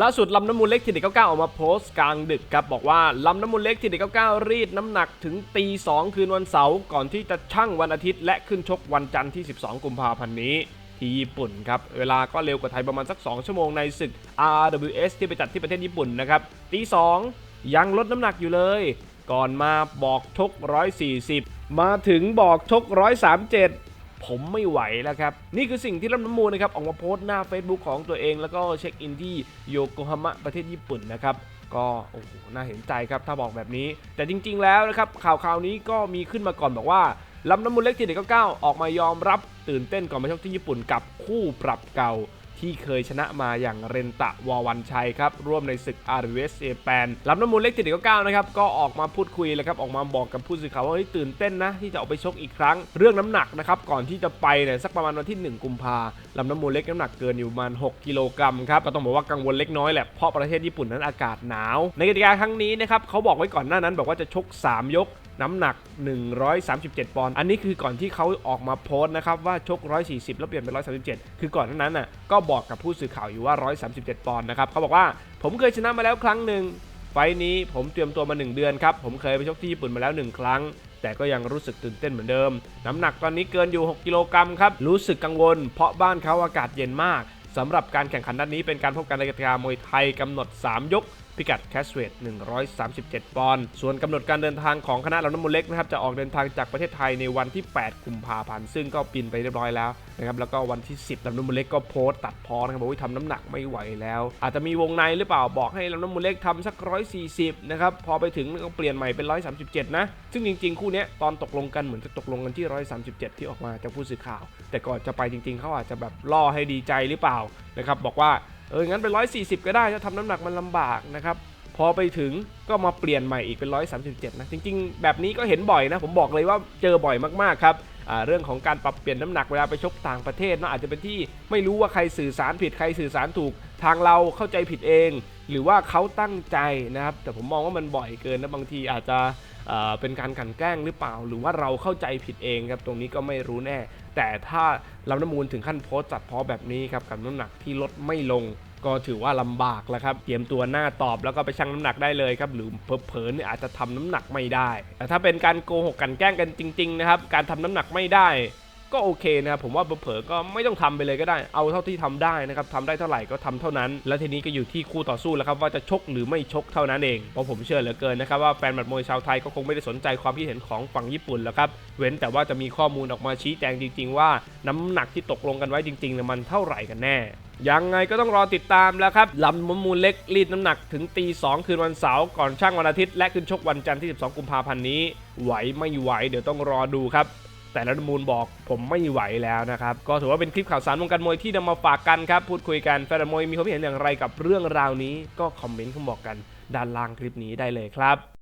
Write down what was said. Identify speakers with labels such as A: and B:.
A: ล่าสุดลำน้ำมูลเล็กทีเด็ด99 ออกมาโพสต์กลางดึกครับ บอกว่าลำน้ำมูลเล็กทีเด็ด99 รีดน้ำหนักถึงตี 2 คืนวันเสาร์ก่อนที่จะชั่งวันอาทิตย์ และขึ้นชกวันจันทร์ที่ 12 กุมภาพันธ์นี้ ที่ญี่ปุ่นครับ เวลาก็เร็วกว่าไทยประมาณสัก 2 ชั่วโมงในศึก RWS ที่ไปจัดที่ประเทศญี่ปุ่นนะครับตี2ยังลดน้ำหนักอยู่เลย ก่อนมาบอกชก 140 มาถึงบอกชก 137 ผมไม่ไหวแล้วครับ นี่คือสิ่งที่ลำน้ำมูลนะครับออกมาโพสต์หน้า Facebook ของตัวเอง แล้วก็เช็คอินที่โยโกฮามะประเทศญี่ปุ่นนะครับก็โอ้โหน่าเห็นใจครับถ้าบอกแบบนี้ แต่จริง ๆ แล้วนะครับข่าวคราวนี้ก็มีขึ้นมาก่อนบอกว่าลำน้ำมูลเล็กทีเด็ด99ออกมายอมรับตื่นเต้นก่อนมาชกที่ญี่ปุ่นกับคู่ปรับเก่า ที่เคยชนะมาอย่างเรนตะวอวันชัยครับ ร่วมในศึก RWS เอแปนลำน้ำมูลเล็กทีเด็ด99นะครับ ก็ออกมาพูดคุยแล้วครับ ออกมาบอกกับผู้สื่อข่าวว่าเฮ้ยตื่นเต้นนะ ที่จะออกไปชกอีกครั้ง เรื่องน้ำหนักนะครับ ก่อนที่จะไปเนี่ยสักประมาณวันที่ 1 กุมภาลำน้ำมูลเล็กน้ำหนักเกินอยู่ประมาณ 6 กิโลกรัมครับ ก็ต้องบอกว่ากังวลเล็กน้อยแหละ เพราะประเทศญี่ปุ่นนั้นอากาศหนาว ในกติกาครั้งนี้นะครับเขาบอกไว้ก่อนหน้านั้นบอกว่าจะชก 3 ยก น้ำหนัก 137 ปอนด์ อันนี้คือก่อนที่เขาออกมาโพสต์นะครับว่าชก 140 แล้วเปลี่ยนเป็น 137 คือก่อนนั้นน่ะก็บอกกับผู้สื่อข่าวอยู่ว่า 137 ปอนด์นะครับเขาบอกว่าผมเคยชนะมาแล้วครั้งหนึ่งไฟล์นี้ผมเตรียมตัวมา 1 เดือนครับ ผมเคยไปชกที่ญี่ปุ่นมาแล้ว 1 ครั้ง แต่ก็ยังรู้สึกตื่นเต้นเหมือนเดิม น้ำหนักตอนนี้เกินอยู่ 6 กิโลกรัมครับ รู้สึกกังวล เพราะบ้านเขาอากาศเย็นมากสำหรับการแข่งขันนัดนี้เป็นการพบกันในกติกามวยไทยกำหนด 3 ยก พิกัดแคสเวต137 ปอนด์ ส่วนกำหนดการเดินทางของคณะลำน้ำมูลเล็กนะครับจะออกเดินทางจากประเทศไทยในวันที่ 8 กุมภาพันธ์ ซึ่งก็บินไปเรียบร้อยแล้วนะครับแล้วก็วันที่ 10ลำน้ำมูลเล็กก็โพสต์ตัดพอนะครับบอกว่าทำน้ำหนักไม่ไหวแล้ว อาจจะมีวงในหรือเปล่าบอกให้ลำน้ำมูลเล็กทำสัก 140 นะครับพอไปถึงก็เปลี่ยนใหม่เป็น 137 นะ ซึ่งจริง ๆ คู่นี้ตอนตกลงกันเหมือนจะตกลงกันที่ 137 ที่ออกมาจากผู้สื่อข่าว แต่ก่อนจะไปจริง ๆเขาอาจจะแบบล่อให้ดีใจหรือเปล่านะครับบอกว่า เอองั้นเป็น 140 ก็ได้ถ้าทำน้ำหนักมันลำบากนะครับพอไปถึงก็มาเปลี่ยนใหม่อีกเป็น 137 นะ จริง ๆ แบบนี้ก็เห็นบ่อยนะ ผมบอกเลยว่าเจอบ่อยมาก ๆ ครับ เรื่องของการปรับเปลี่ยนน้ำหนักเวลาไปชกต่างประเทศเนาะอาจจะเป็นที่ไม่รู้ว่าใครสื่อสารผิดใครสื่อสารถูก ทางเราเข้าใจผิดเอง หรือว่าเขาตั้งใจนะครับ แต่ผมมองว่ามันบ่อยเกินนะบางทีอาจจะ เป็นการกลันแกล้งหรือเปล่า หรือว่าเราเข้าใจผิดเองครับตรงนี้ก็ไม่รู้แน่ แต่ถ้าลำน้ำมูลถึงขั้นโพสต์จัดพอแบบนี้ครับกับน้ำหนักที่ลดไม่ลงก็ถือว่าลำบากแล้วครับ เตรียมตัวหน้าตอบแล้วก็ไปชั่งน้ำหนักได้เลยครับ หรือเผลอๆเนี่ยอาจจะทำน้ำหนักไม่ได้ แต่ถ้าเป็นการโกหกกลันแกล้งกันจริง ๆ นะครับ การทำน้ำหนักไม่ได้ ก็โอเคนะครับผมว่าเผลอก็ไม่ต้องทำไปเลยก็ได้ เอาเท่าที่ทำได้นะครับทำได้เท่าไหร่ก็ทำเท่านั้น แล้วทีนี้ก็อยู่ที่คู่ต่อสู้แล้วครับว่าจะชกหรือไม่ชกเท่านั้นเองเพราะผมเชื่อเหลือเกินนะครับว่าแฟนหมัดมวยชาวไทยก็คงไม่ได้สนใจความคิดเห็นของฝั่งญี่ปุ่นแล้วครับเว้นแต่ว่าจะมีข้อมูลออกมาชี้แจงจริง ๆ ว่าน้ำหนักที่ตกลงกันไว้จริงๆมันเท่าไหร่กันแน่ยังไงก็ต้องรอติดตามแล้วครับลำมมูลเล็กรีดน้ำหนักถึงตี 2 คืนวันเสาร์ก่อนช่างวันอาทิตย์และขึ้นชกวันจันทร์ที่ 12 กุมภาพันธ์นี้ ไหวไม่ไหว เดี๋ยวต้องรอดูครับ แต่ละมูลบอกผมไม่ไหวแล้วนะครับ ก็ถือว่าเป็นคลิปข่าวสารวงการมวยที่นำมาฝากกันครับ พูดคุยกันแฟนมวยมีความเห็นอย่างไรกับเรื่องราวนี้ ก็คอมเมนต์เข้ามาบอกกันด้านล่างคลิปนี้ได้เลยครับ